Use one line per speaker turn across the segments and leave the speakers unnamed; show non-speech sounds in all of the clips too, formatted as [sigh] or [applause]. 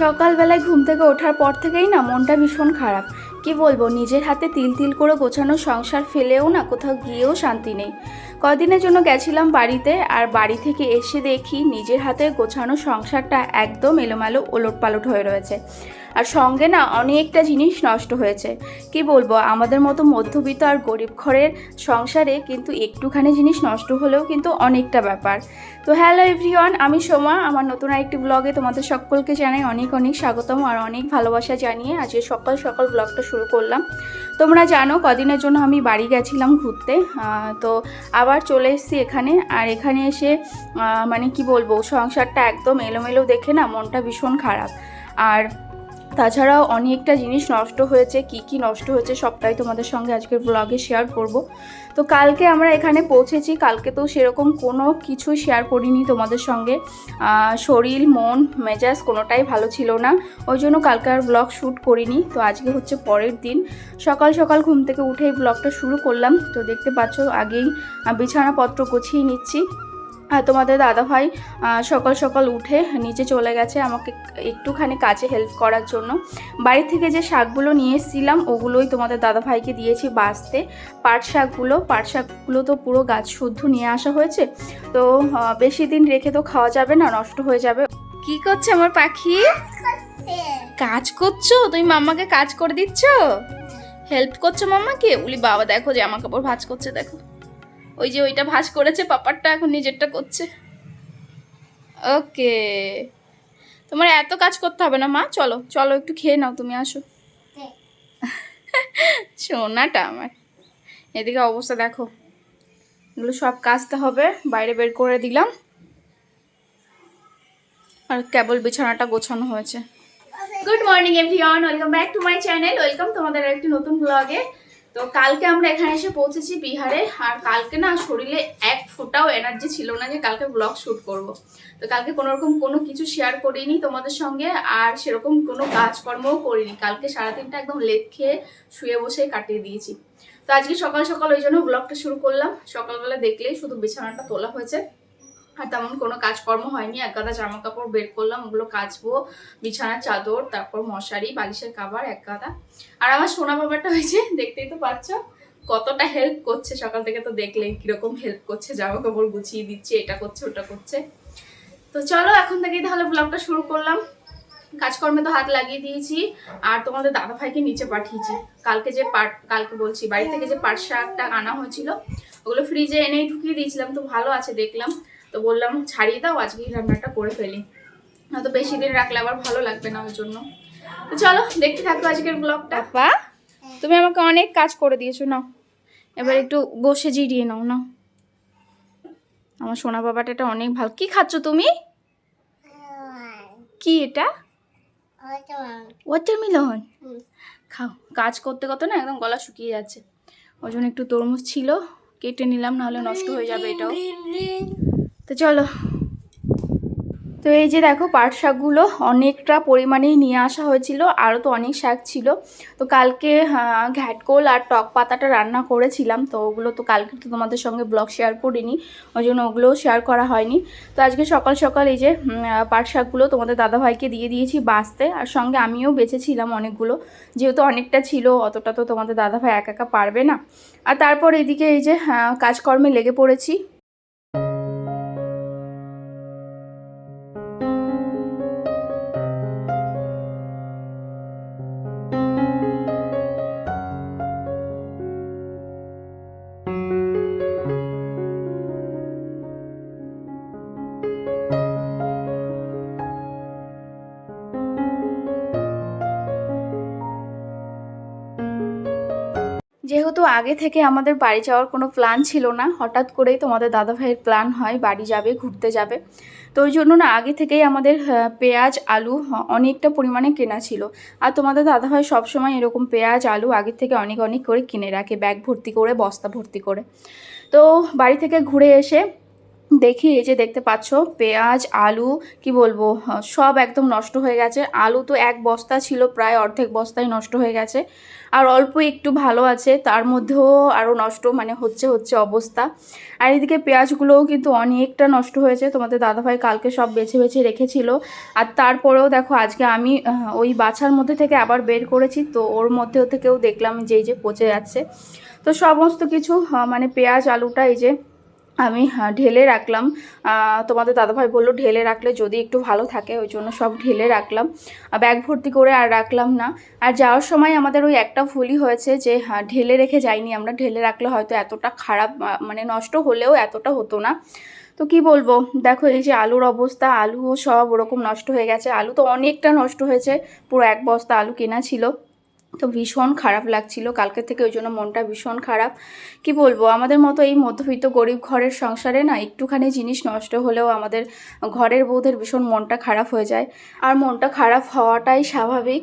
সকালবেলায় ঘুম থেকে ওঠার পর থেকেই না মনটা ভীষণ খারাপ। কি বলব, নিজের হাতে তিল তিল করে গোছানো সংসার ফেলেও না কোথাও গিয়েও শান্তি নেই। কদিনের জন্য গেছিলাম বাড়িতে আর বাড়ি থেকে এসে দেখি নিজের হাতে গোছানো সংসারটা একদম এলোমেলো ওলট পালট হয়ে রয়েছে। আর সঙ্গে না অনেকটা জিনিস নষ্ট হয়েছে। কি বলব, আমাদের মতো মধ্যবিত্ত আর গরিব ঘরের সংসারে কিন্তু একটুখানি জিনিস নষ্ট হলেও কিন্তু অনেকটা ব্যাপার। তো হ্যালো এভরিওয়ান, আমি সোমা, আমার নতুন আরেকটি ব্লগে তোমাদের সকলকে জানাই অনেক অনেক স্বাগতম আর অনেক ভালোবাসা জানিয়ে আজকে সকাল সকাল ব্লগটা শুরু করলাম। তোমরা জানো কদিনের জন্য আমি বাড়ি গেছিলাম ঘুরতে তো আবার চলে এসেছি এখানে আর এখানে এসে মানে কি বলব, সংসারটা একদম এলোমেলো দেখে না মনটা ভীষণ খারাপ। আর তাছাড়াও অনেকটা জিনিস নষ্ট হয়েছে, কি কি নষ্ট হয়েছে সবটাই তোমাদের সঙ্গে আজকের ব্লগে শেয়ার করব। তো কালকে আমরা এখানে পৌঁছেছি, কালকে তো সেরকম কোনো কিছু শেয়ার করিনি তোমাদের সঙ্গে। শরীর, মন, মেজাজ কোনোটাই ভালো ছিল না, ওই জন্য কালকে আর ব্লগ শ্যুট করিনি। তো আজকে হচ্ছে পরের দিন। সকাল সকাল ঘুম থেকে উঠে এই ব্লগটা শুরু করলাম। তো দেখতে পাচ্ছ আগেই বিছানাপত্র গুছিয়ে নিচ্ছি। আর তোমাদের দাদাভাই সকাল সকাল উঠে নিচে চলে গেছে আমাকে একটুখানি কাজে হেল্প করার জন্য। বাড়ি থেকে যে শাকগুলো নিয়ে এসেছিলাম, ওগুলোই তোমাদের দাদাভাইকে দিয়েছি বাঁচতে। পাট শাকগুলো পাট শাকগুলো তো পুরো গাছ শুদ্ধ নিয়ে আসা হয়েছে। তো বেশি দিন রেখে তো খাওয়া যাবে না, নষ্ট হয়ে যাবে। কি করছে আমার পাখি? কাজ করছ? তুমি মাম্মাকে কাজ করে দিচ্ছ? হেল্প করছ মাম্মাকে? উলি বাবা, দেখো জামা কাপড় ভাঁজ করছে, দেখো। ওই যে ওইটা ভাঁজ করেছে, পাপারটা এখন নিজেরটা করছে। ওকে তোমার এত কাজ করতে হবে না মা, চলো চলো একটু খেয়ে নাও, তুমি আসো। [laughs] সোনাটা আমার। এদিকে অবস্থা দেখো। এগুলো সব কাচতে হবে, বাইরে বের করে দিলাম। আর কেবল বিছানাটা গোছানো হয়েছে। Good morning everyone welcome back to my channel welcome তোমাদের একটি নতুন ব্লগে তো কালকে আমরা এখানে এসে পৌঁছেছি বিহারে, আর কালকে না শরীরে এক ফোঁটাও এনার্জি ছিল না যে কালকে ব্লগ শ্যুট করব। তো কালকে কোনো রকম কোনো কিছু শেয়ার করিনি তোমাদের সঙ্গে, আর সেরকম কোনো কাজকর্মও করিনি। কালকে সারাদিনটা একদম লেট খেয়ে শুয়ে বসে কাটিয়ে দিয়েছি। তো আজকে সকাল সকাল ওই জন্য ব্লগটা শুরু করলাম। সকালবেলা দেখলেই শুধু বিছানাটা তোলা হয়েছে। আর তেমন কোনো কাজকর্ম হয়নি। এক গাদা জামা কাপড় বের করলাম, ওগুলো কাচবো, বিছানার চাদর, তারপর মশারি, বালিশের কাবার, এক গাদা। আর আমার সোনা বাবাটা হয়েছে দেখতেই তো পাচ্ছ, কতটা হেল্প করছে। সকাল থেকে তো দেখলেই কীরকম হেল্প করছে জামা কাপড় গুছিয়ে দিচ্ছে, এটা করছে, ওটা করছে। তো চলো, এখন থেকেই তাহলে ব্লগটা শুরু করলাম। কাজকর্মে তো হাত লাগিয়ে দিয়েছি। আর তোমাদের দাদা ভাইকে নিচে পাঠিয়েছি। কালকে যে পাট, কালকে বলছি, বাড়ি থেকে যে পাট শাকটা আনা হয়েছিল, ওগুলো ফ্রিজে এনেই ঢুকিয়ে দিয়েছিলাম। তো ভালো আছে, দেখলাম। তো বললাম ছাড়িয়ে দাও আজকেই রান্নাটা করে ফেলি নয়তো বেশি দিন রাখলে আবার ভালো লাগবে না ওই জন্য তো চলো দেখতে থাকো আজকের ব্লগটা পা তুমি আমাকে অনেক কাজ করে দিয়েছ নাও এবার একটু বসে জিরিয়ে নাও না আমার সোনা বাবাটা এটা অনেক ভালো কি খাচ্ছ তুমি কি এটা ওয়াটারমেলন খাও কাজ করতে করতে না একদম গলা শুকিয়ে যাচ্ছে ওই জন্য একটু তরমুজ ছিল কেটে নিলাম নাহলে নষ্ট হয়ে যাবে এটাও তো চলো। তো এই যে দেখো, পাট শাকগুলো অনেকটা পরিমাণেই নিয়ে আসা হয়েছিল, আরও তো অনেক শাক ছিল। তো কালকে ঘ্যাটকোল আর টক পাতাটা রান্না করেছিলাম, তো ওগুলো তো কালকে তো তোমাদের সঙ্গে ব্লগ শেয়ার করিনি, ওই জন্য ওগুলোও শেয়ার করা হয়নি। তো আজকে সকাল সকাল এই যে পাট শাকগুলো তোমাদের দাদাভাইকে দিয়ে দিয়েছি বাঁচতে, আর সঙ্গে আমিও বেঁচেছিলাম অনেকগুলো, যেহেতু অনেকটা ছিল, অতটা তো তোমাদের দাদাভাই একা একা পারবে না। আর তারপর এদিকে এই যে কাজকর্মে লেগে পড়েছি আগে থেকে আমাদের বাড়ি যাওয়ার কোনো প্ল্যান ছিল না। হঠাৎ করেই তোমাদের দাদাভাইয়ের প্ল্যান হয়, বাড়ি যাবে, ঘুরতে যাবে। তো ওই জন্য না, আগে থেকেই আমাদের পেঁয়াজ, আলু অনেকটা পরিমাণে কেনা ছিল। আর তোমাদের দাদাভাই সবসময় এরকম পেঁয়াজ, আলু আগের থেকে অনেক অনেক করে কিনে রাখে, ব্যাগ ভর্তি করে, বস্তা ভর্তি করে। তো বাড়ি থেকে ঘুরে এসে দেখি এই যে দেখতে পাচ্ছ পেঁয়াজ আলু কি বলব হ্যাঁ, সব একদম নষ্ট হয়ে গেছে। আলু তো এক বস্তা ছিল প্রায় অর্ধেক বস্তায় নষ্ট হয়ে গেছে। আর অল্প একটু ভালো আছে তার মধ্যেও আরও নষ্ট মানে হচ্ছে হচ্ছে অবস্থা। আর এদিকে পেঁয়াজগুলোও কিন্তু অনেকটা নষ্ট হয়েছে তোমাদের দাদাভাই কালকে সব বেছে বেছে রেখেছিল। আর তারপরেও দেখো আজকে আমি ওই বাছার মধ্যে থেকে আবার বের করেছি তো ওর মধ্যেও থেকেও দেখলাম যে এই যে পচে যাচ্ছে। তো সমস্ত কিছু মানে পেঁয়াজ আলুটা এই যে আমি ঢেলে রাখলাম। তোমাদের দাদাভাই বলল ঢেলে রাখলে যদি একটু ভালো থাকে, ওই জন্য সব ঢেলে রাখলাম। ব্যাগ ভর্তি করে আর রাখলাম না। আর যাওয়ার সময় আমাদের ওই একটা ভুলই হয়েছে যে হ্যাঁ ঢেলে রেখে যাইনি আমরা। ঢেলে রাখলে হয়তো এতটা খারাপ মানে নষ্ট হলেও এতটা হতো না। তো কি বলব? দেখো, এই যে আলুর অবস্থা, আলুও সব ওরকম নষ্ট হয়ে গেছে। আলু তো অনেকটা নষ্ট হয়েছে। পুরো এক বস্তা আলু কেনা ছিল। তো ভীষণ খারাপ লাগছিল। কালকে থেকে ওই জন্য মনটা ভীষণ খারাপ। কি বলব? আমাদের মতো এই মধ্যবিত্ত গরিব ঘরের সংসারে না একটুখানি জিনিস নষ্ট হলেও আমাদের ঘরের বউদের ভীষণ মনটা খারাপ হয়ে যায়। আর মনটা খারাপ হওয়াটাই স্বাভাবিক।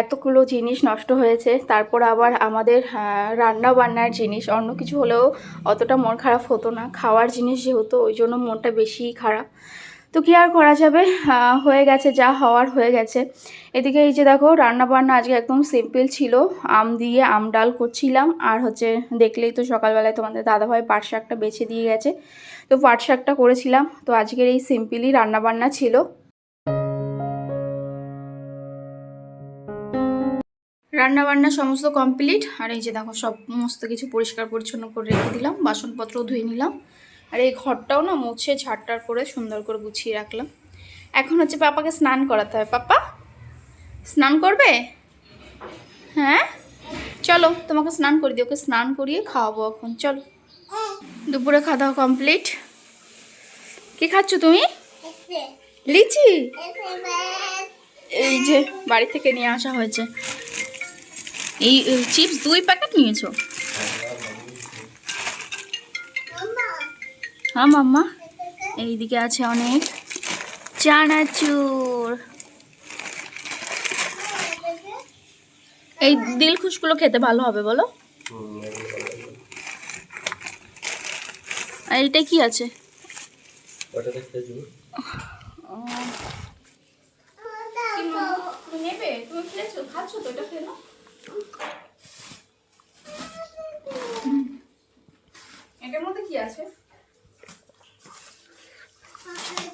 এতগুলো জিনিস নষ্ট হয়েছে। তারপর আবার আমাদের রান্না বান্নার জিনিস, অন্য কিছু হলেও অতটা মন খারাপ হতো না। খাওয়ার জিনিস যেহেতু, ওই জন্য মনটা বেশিই খারাপ। তো কি আর করা যাবে? হয়ে গেছে, যা হওয়ার হয়ে গেছে। এদিকে এই যে দেখো রান্না বান্না আজকে একদম সিম্পল ছিল। আম দিয়ে আম ডাল করছিলাম। আর হচ্ছে, দেখলেই তো সকালবেলায় তোমাদের দাদাভাই পাট শাকটা বেছে দিয়ে গেছে। তো পাট শাকটা করেছিলাম। তো আজকের এই সিম্পলই রান্না বান্না ছিল। রান্না বান্না সমস্ত কমপ্লিট আর এই যে দেখো সমস্ত কিছু পরিষ্কার পরিচ্ছন্ন করে রেখে দিলাম। বাসনপত্র ধুয়ে নিলাম। আর এই ঘরটাও না মুছে ঝাড়টার করে সুন্দর করে গুছিয়ে রাখলাম। এখন হচ্ছে পাপাকে স্নান করাতে হবে। পাপা, স্নান করবে? হ্যাঁ? চলো, তোমাকে স্নান করে দিই, ওকে স্নান করিয়ে খাওয়াবো এখন। চলো। দুপুরে খাওয়া দাওয়া কমপ্লিট কি খাচ্ছ তুমি? লিচি? এই যে বাড়ি থেকে নিয়ে আসা হয়েছে। এই চিপস দুই প্যাকেট নিয়েছো? হ্যাঁ মাম্মা? এইদিকে আছে অনেক চানাচুর। এই দিল খুশগুলো খেতে ভালো হবে বলো। আর এটা কি আছে? এটার মধ্যে কি আছে ও, সব মাংসের জন্য খেজুর কতগুলো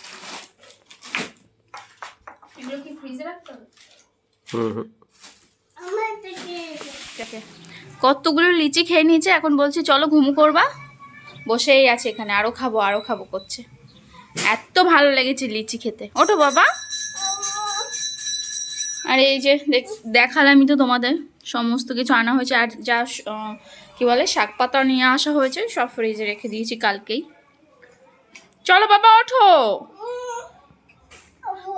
এগুলো কি ফ্রিজে রাখতে হবে?
হুম হুম।
কতগুলো লিচি খেয়ে নিয়েছে? এখন বলছি চলো ঘুমু করবা। বসেই আছে এখানে আরও খাব আরও খাব করছে। এত ভালো লেগেছে লিচি খেতে। ওঠো বাবা। আর এই যে দেখ- দেখালামই তো তোমাদের। সমস্ত কিছু আনা হয়েছে আর যা কি বলে শাক পাতা নিয়ে আসা হয়েছে সব ফ্রিজে রেখে দিয়েছি কালকেই। চলো বাবা ওঠো।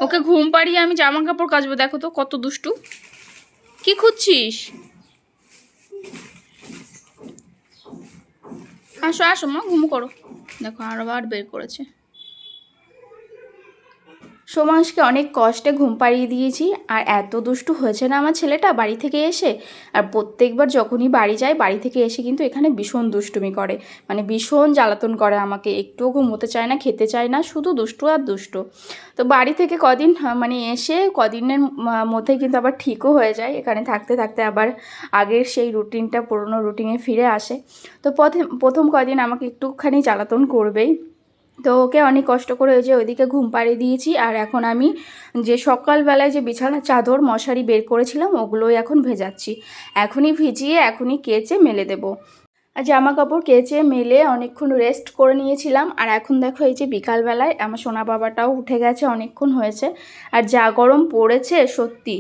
ওকে ঘুম পাড়িয়ে আমি জামা কাপড় কাচবো, দেখো তো কত দুষ্টু। কি খুঁজছিস? আসো আসো মা, ঘুম করো। দেখো, আরও বার বের করেছে। সোমাংশকে অনেক কষ্টে ঘুম পাড়িয়ে দিয়েছি আর এত দুষ্টু হয়েছে না আমার ছেলেটা বাড়ি থেকে এসে? আর প্রত্যেকবার যখনই বাড়ি যায়, বাড়ি থেকে এসে কিন্তু এখানে ভীষণ দুষ্টুমি করে। মানে ভীষণ জ্বালাতন করে আমাকে। একটুও ঘুমোতে চায় না, খেতে চায় না, শুধু দুষ্টু আর দুষ্টু। তো বাড়ি থেকে কদিন মানে এসে কদিনের মধ্যে কিন্তু আবার ঠিকও হয়ে যায়। এখানে থাকতে থাকতে আবার আগের সেই রুটিনটা, পুরনো রুটিনে ফিরে আসে। তো প্রথম প্রথম কদিন আমাকে একটুখানি জ্বালাতন করবেই। তো ওকে অনেক কষ্ট করে ওই যে ওইদিকে ঘুম পাড়িয়ে দিয়েছি। আর এখন আমি যে সকালবেলায় যে বিছানা চাদর, মশারি বের করেছিলাম, ওগুলোই এখন ভেজাচ্ছি। এখনই ভিজিয়ে, এখনই কেচে মেলে দেবো। আর জামা কাপড় কেচে মেলে অনেকক্ষণ রেস্ট করে নিয়েছিলাম। আর এখন দেখো এই যে বিকালবেলায় আমার সোনা বাবাটাও উঠে গেছে অনেকক্ষণ হয়েছে। আর যা গরম পড়েছে সত্যি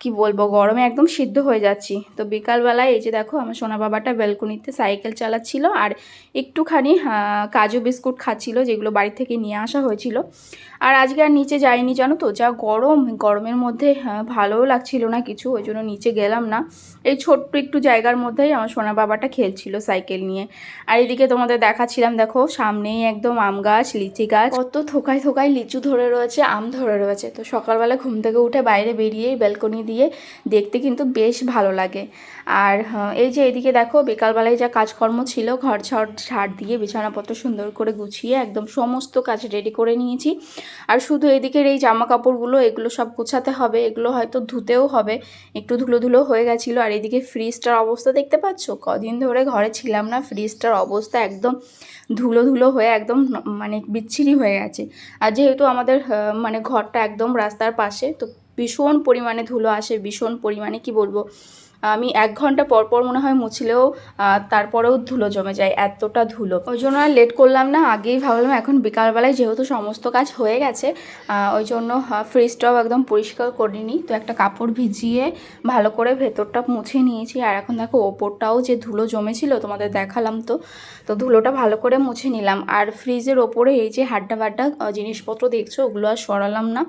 কি বলব গরমে একদম সিদ্ধ হয়ে যাচ্ছি। তো বিকালবেলায় এই যে দেখো আমার সোনা বাবাটা ব্যালকনিতে সাইকেল চালাচ্ছিল আর একটুখানি কাজু বিস্কুট খাচ্ছিল যেগুলো বাড়ি থেকে নিয়ে আসা হয়েছিল। আর আজকে আর নিচে যাইনি জানো তো? যা গরম গরমের মধ্যে আহ, ভালোও লাগছিল না কিছু ওই জন্য নিচে গেলাম না। এই ছোট্ট একটু জায়গার মধ্যেই আমার সোনা বাবাটা খেলছিল সাইকেল নিয়ে। আর এদিকে তোমাদের দেখাচ্ছিলাম দেখো সামনেই একদম আম গাছ লিচি গাছ। কত থোকায় থোকায় লিচু ধরে রয়েছে আম ধরে রয়েছে। তো সকালবেলা ঘুম থেকে উঠে বাইরে বেরিয়ে ব্যালকনি দিয়ে দেখতে কিন্তু বেশ ভালো লাগে। আর হ্যাঁ, এই যে এদিকে দেখো বিকালবেলায় যা কাজকর্ম ছিল ঘর ঝড় ঝাড় দিয়ে বিছানাপত্র সুন্দর করে গুছিয়ে একদম সমস্ত কাজ রেডি করে নিয়েছি। আর শুধু এদিকের এই জামা কাপড়গুলো এগুলো সব গোছাতে হবে এগুলো হয়তো ধুতেও হবে একটু ধুলো ধুলো হয়ে গেছিল। আর এদিকে ফ্রিজটার অবস্থা দেখতে পাচ্ছ? কদিন ধরে ঘরে ছিলাম না ফ্রিজটার অবস্থা একদম ধুলো ধুলো হয়ে একদম মানে বিচ্ছিরি হয়ে গেছে। আর যেহেতু আমাদের মানে ঘরটা একদম রাস্তার পাশে, তো ভীষণ পরিমাণে ধুলো আসে, ভীষণ পরিমাণে কি বলব আমি এক ঘণ্টা পর পর মনে হয় মুছলেও তারপরেও ধুলো জমে যায়, এতটা ধুলো। ওই জন্য আর লেট করলাম না, আগেই ভাবলাম এখন বিকালবেলায় যেহেতু সমস্ত কাজ হয়ে গেছে ওই জন্য ফ্রিজটাও একদম পরিষ্কার করিনি তো একটা কাপড় ভিজিয়ে ভালো করে ভেতরটা মুছে নিয়েছি। আর এখন দেখো, ওপরটাও যে ধুলো জমেছিল, তোমাদের দেখালাম তো তো ধুলোটা ভালো করে মুছে নিলাম। আর ফ্রিজের ওপরে এই যে হাড্ডা বাড্ডা জিনিসপত্র দেখছ, ওগুলো আর সরালাম না।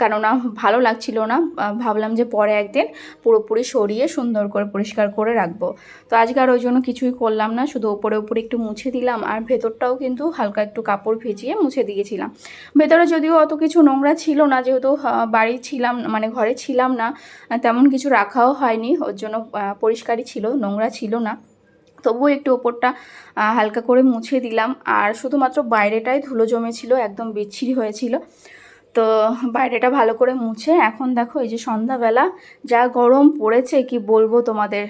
কেননা ভালো লাগছিল না ভাবলাম যে পরে একদিন পুরোপুরি সরিয়ে সুন্দর করে পরিষ্কার করে রাখব। তো আজকে আর ওই জন্য কিছুই করলাম না, শুধু ওপরে ওপরে একটু মুছে দিলাম আর ভেতরটাও কিন্তু হালকা একটু কাপড় ভিজিয়ে মুছে দিয়েছিলাম। ভেতরে যদিও অত কিছু নোংরা ছিল না, যেহেতু বাড়ি ছিলাম মানে ঘরে ছিলাম না তেমন কিছু রাখাও হয়নি, ওর জন্য পরিষ্কারই ছিল, নোংরা ছিল না। তবুও একটু ওপরটা হালকা করে মুছে দিলাম আর শুধুমাত্র বাইরেটাই ধুলো জমেছিল, একদম বিচ্ছিরি হয়েছিল। তো বাইরেটা ভালো করে মুছে। এখন দেখো এই যে সন্ধ্যাবেলা যা গরম পড়েছে, কি বলব তোমাদের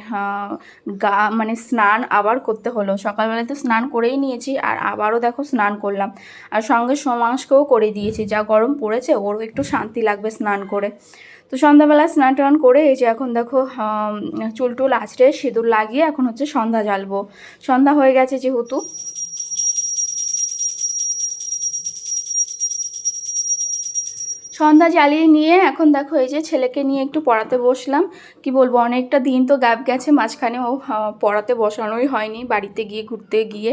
গা মানে স্নান আবার করতে হলো। সকালবেলা তো স্নান করেই নিয়েছি আর আবারও দেখো স্নান করলাম। আর সঙ্গে সমাজকেও করে দিয়েছি, যা গরম পড়েছে ওরও একটু শান্তি লাগবে স্নান করে। তো সন্ধ্যাবেলা স্নান টান করে এই যে এখন দেখো চুল টুল আঁচড়ে সিঁদুর লাগিয়ে এখন হচ্ছে সন্ধ্যা জ্বালবো। সন্ধ্যা হয়ে গেছে যেহেতু। সন্ধ্যা জ্বালিয়ে নিয়ে এখন দেখো এই যে ছেলেকে নিয়ে একটু পড়াতে বসলাম। কি বলব, অনেকটা দিন তো গ্যাপ গেছে, মাঝখানে ও পড়াতে বসানোই হয়নি, বাড়িতে গিয়ে ঘুরতে গিয়ে।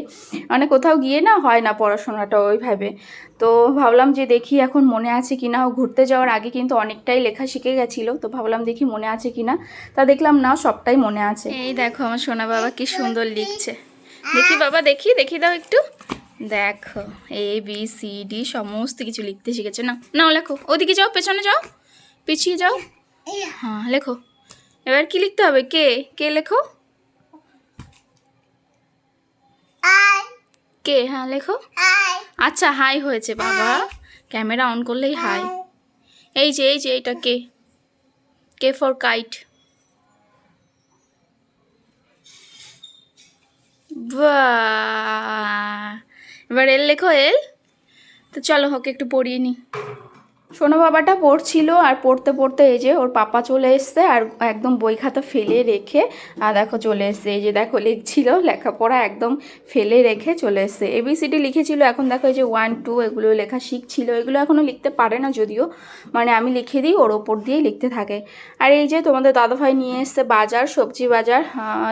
মানে কোথাও গিয়ে না হয় না পড়াশোনাটা ওইভাবে। তো ভাবলাম যে দেখি এখন মনে আছে কি না ও ঘুরতে যাওয়ার আগে কিন্তু অনেকটাই লেখা শিখে গেছিল, তো ভাবলাম দেখি মনে আছে কি না তা দেখলাম না, সবটাই মনে আছে। এই দেখো আমার সোনা বাবা কি সুন্দর লিখছে। দেখি বাবা, দেখি দেখি দাও একটু। দেখো এ বি সি ডি সমস্ত কিছু লিখতে শিখেছে। না নাও লেখো। ওদিকে যাও পেছনে যাও। পিছিয়ে যাও। হ্যাঁ লেখো। এবার কি লিখতে হবে? কে? কে লেখো? কে? হ্যাঁ লেখো। আচ্ছা হাই হয়েছে বাবা। ক্যামেরা অন করলেই হাই এই যে এই যে এটা কে? কে ফর কাইট বাহ! এবার এল লেখো এল। তো চলো ওকে একটু পড়িয়ে নি। সোনা বাবাটা পড়ছিল আর পড়তে পড়তে এই যে ওর পাপা চলে এসছে আর একদম বই খাতা ফেলে রেখে আর দেখো চলে এসছে। এই যে দেখো লিখছিল, লেখাপড়া একদম ফেলে রেখে চলে এসছে। এবিসিডি লিখেছিল, এখন দেখো এই যে ওয়ান টু এগুলো লেখা শিখছিল, এগুলো এখনও লিখতে পারে না যদিও মানে আমি লিখে দিই, ওর ওপর দিয়েই লিখতে থাকে। আর এই যে তোমাদের দাদাভাই নিয়ে এসছে বাজার, সবজি বাজার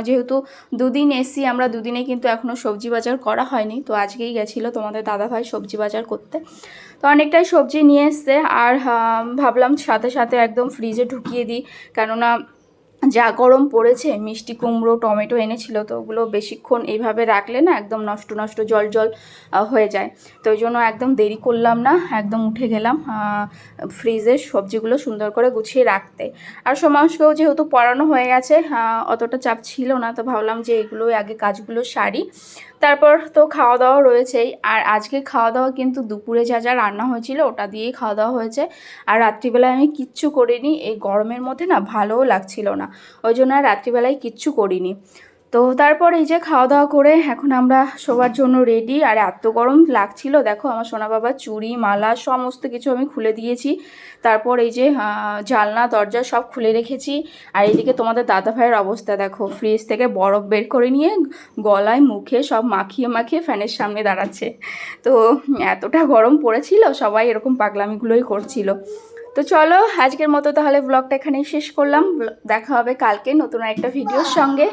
যেহেতু দুদিন এসি আমরা, দুদিনে কিন্তু এখনও সবজি বাজার করা হয়নি, তো আজকেই গেছিল তোমাদের দাদাভাই সবজি বাজার করতে। তো অনেকটাই সবজি নিয়ে এসছে। আর ভাবলাম সাথে সাথে একদম ফ্রিজে ঢুকিয়ে দিই। কেননা যা গরম পড়েছে মিষ্টি কুমড়ো টমেটো এনেছিল তো ওগুলো বেশিক্ষণ এইভাবে রাখলে না একদম নষ্ট নষ্ট জল জল হয়ে যায়। তো ওই জন্য একদম দেরি করলাম না একদম উঠে গেলাম আহ, ফ্রিজের সবজিগুলো সুন্দর করে গুছিয়ে রাখতে। আর সমাজকেও যেহেতু পড়ানো হয়ে গেছে অতটা চাপ ছিল না তো ভাবলাম যে এগুলো আগে কাজগুলো সারি। তারপর তো খাওয়া দাওয়া রয়েছেই আর আজকে খাওয়া দাওয়া কিন্তু দুপুরে যা যা রান্না হয়েছিল ওটা দিয়েই খাওয়া দাওয়া হয়েছে। আর রাত্রিবেলায় আমি কিচ্ছু করিনি এই গরমের মধ্যে না ভালোও লাগছিল না। ওই জন্য আর রাত্রিবেলায় কিচ্ছু করিনি। তো তারপর এই যে খাওয়া দাওয়া করে এখন আমরা সবার জন্য রেডি আর এত গরম লাগছিল, দেখো আমার সোনা বাবা চুড়ি, মালা সমস্ত কিছু আমি খুলে দিয়েছি। তারপর এই যে জানলা, দরজা সব খুলে রেখেছি। আর এইদিকে তোমাদের দাদা ভাইয়ের অবস্থা, দেখো ফ্রিজ থেকে বরফ বের করে নিয়ে গলায়, মুখে সব মাখিয়ে মাখিয়ে ফ্যানের সামনে দাঁড়াচ্ছে। তো এতটা গরম পড়েছিল, সবাই এরকম পাগলামিগুলোই করছিল। তো চলো, আজকের মতো তাহলে ব্লগটা এখানেই শেষ করলাম। দেখা হবে কালকে নতুন একটা ভিডিওর সঙ্গে।